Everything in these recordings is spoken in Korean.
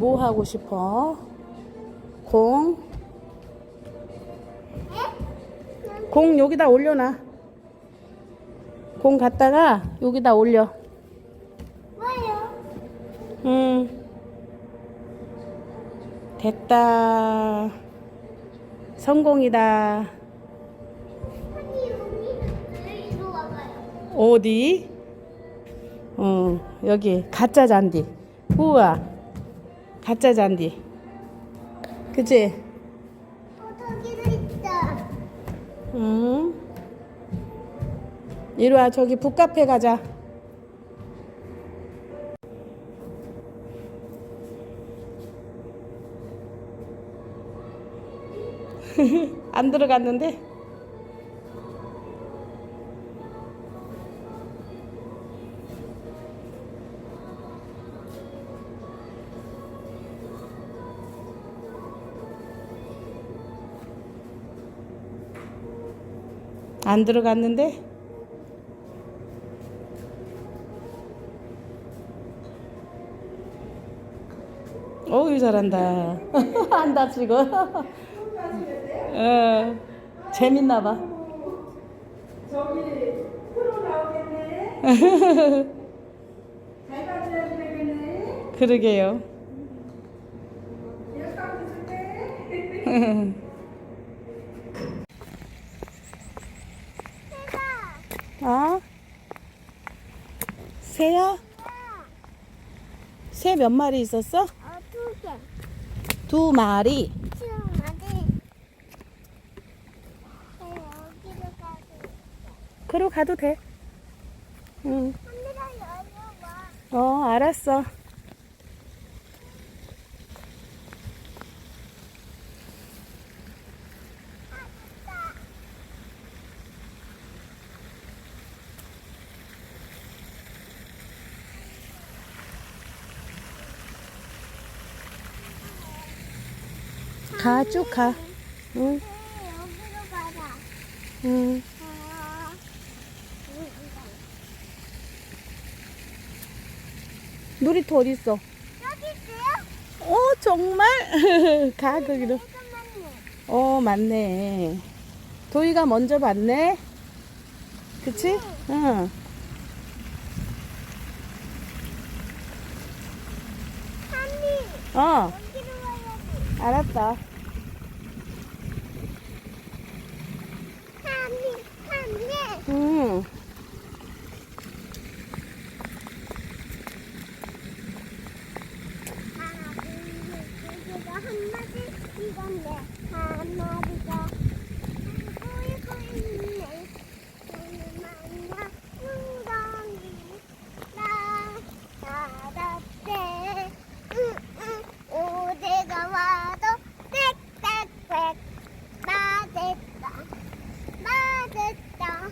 뭐 하고 싶어? 공? 공 여기다 올려놔. 공 갖다가 여기다 올려. 뭐요? 음. 됐다. 성공이다. 어디? 어, 여기 가짜 잔디. 우와. 가짜 잔디. 그치? 어 저기도 있다. 응. 이리 와, 저기 북카페 가자. 안 들어갔는데? 안 들어갔는데? 어우 잘한다. 안 다치고. 어, 재밌나 봐. 저기 프로 나오겠네. 잘 봐줘야 되겠네. 그러게요. 역할 있을게. 어? 새야? 새 몇 마리 있었어? 어 두 개. 두 마리. 네, 여기로 가고. 그로 가도 돼. 응. 열어봐. 어, 알았어. 가, 쭉 가. 응, 네, 여기로 가자. 응. 아, 놀이터 어디 있어? 여기 있어요? 어, 정말? 가, 거기로. 잠깐만요. 어, 맞네. 도희가 먼저 봤네. 그치? 응. 어, 여기로. 알았다. 한니, 한니. 응. 하나, 둘, 셋, 넷, 한 마디 이건데 한 마디가 보이고 있네. 오늘 만나 웅덩이 나 나답게 응응 오대가 와도 빽빽빽 맞았다 맞았다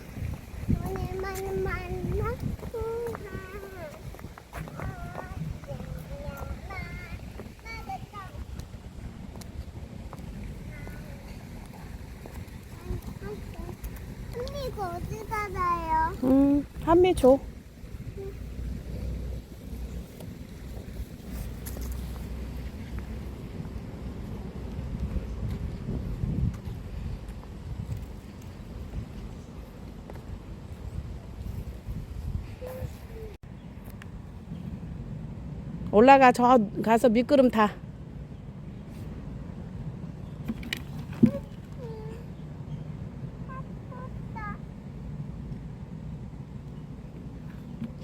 오늘만 만나 웅하 언니 이거 어디 가나요? 응. 한미 줘. 올라가 저 가서 미끄럼 타.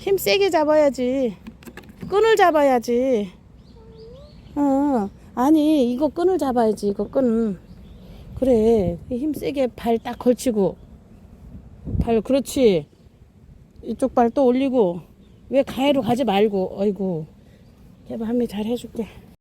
힘 세게 잡아야지. 끈을 잡아야지. 어, 아니, 이거 끈을 잡아야지, 이거 끈. 그래, 힘 세게 발 딱 걸치고. 발, 그렇지. 이쪽 발 또 올리고. 왜 가해로 가지 말고, 어이구. 해봐, 한미 잘 해줄게.